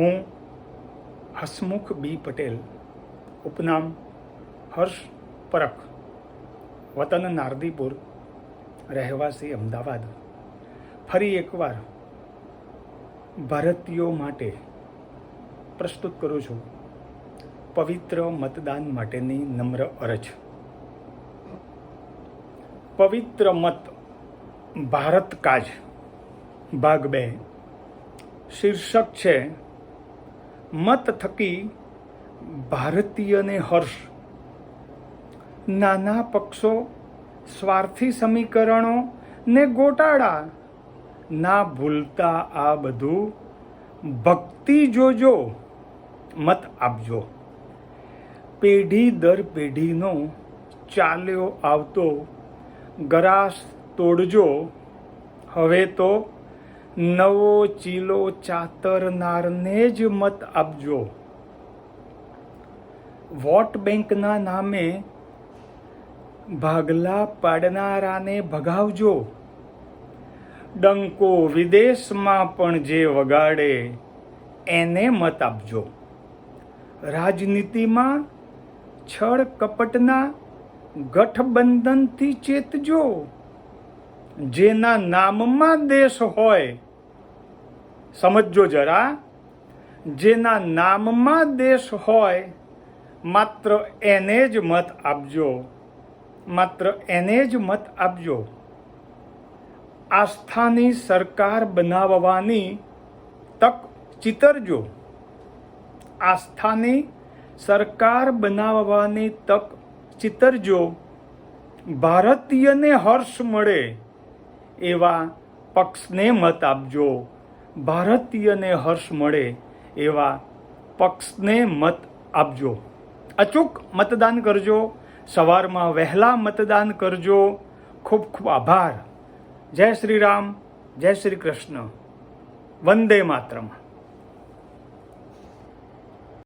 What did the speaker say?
હું હસમુખ બી પટેલ, ઉપનામ હર્ષ પરખ વતન નારદીપુર, રહેવાસી અમદાવાદ. ફરી એકવાર ભારતીયો માટે પ્રસ્તુત કરું છું. પવિત્ર મતદાન માટેની નમ્ર અરજ. પવિત્ર મત ભારત કાજ. ભાગ બે. શીર્ષક છે મત થકી ભારતીયને હર્ષ. નાના પક્ષો સ્વાર્થી સમીકરણો ને ગોટાળા. ના ભૂલતા આ બધું. ભક્તિ જોજો, મત આપજો. પેઢી દર પેઢીનો ચાલ્યો આવતો, ગરાસ તોડજો. હવે તો નવો ચીલો ચાતરનારને જ મત આપજો. વોટ બેંકના નામે ભાગલા પાડનારાને ભગાવજો. ડંકો વિદેશમાં પણ જે વગાડે, એને મત આપજો. રાજનીતિમાં છળ કપટના ગઠબંધનથી ચેતજો. જેના નામમાં દેશ હોય, સમજજો જરા, જેના નામમાં દેશ હોય, માત્ર એને જ મત આપજો. માત્ર એને જ મત આપજો. આસ્થાની સરકાર બનાવવાની તક ચિતરજો. આસ્થાની સરકાર બનાવવાની તક ચિતરજો. ભારતીયને હર્ષ મળે. એવા પક્ષને મત આપજો. ભારતીયને હર્ષ મળે એવા પક્ષને મત આપજો. અચૂક મતદાન કરજો. સવારમાં વહેલા મતદાન કરજો. ખૂબ ખૂબ આભાર. જય શ્રી રામ. જય શ્રી કૃષ્ણ. વંદે માતરમ.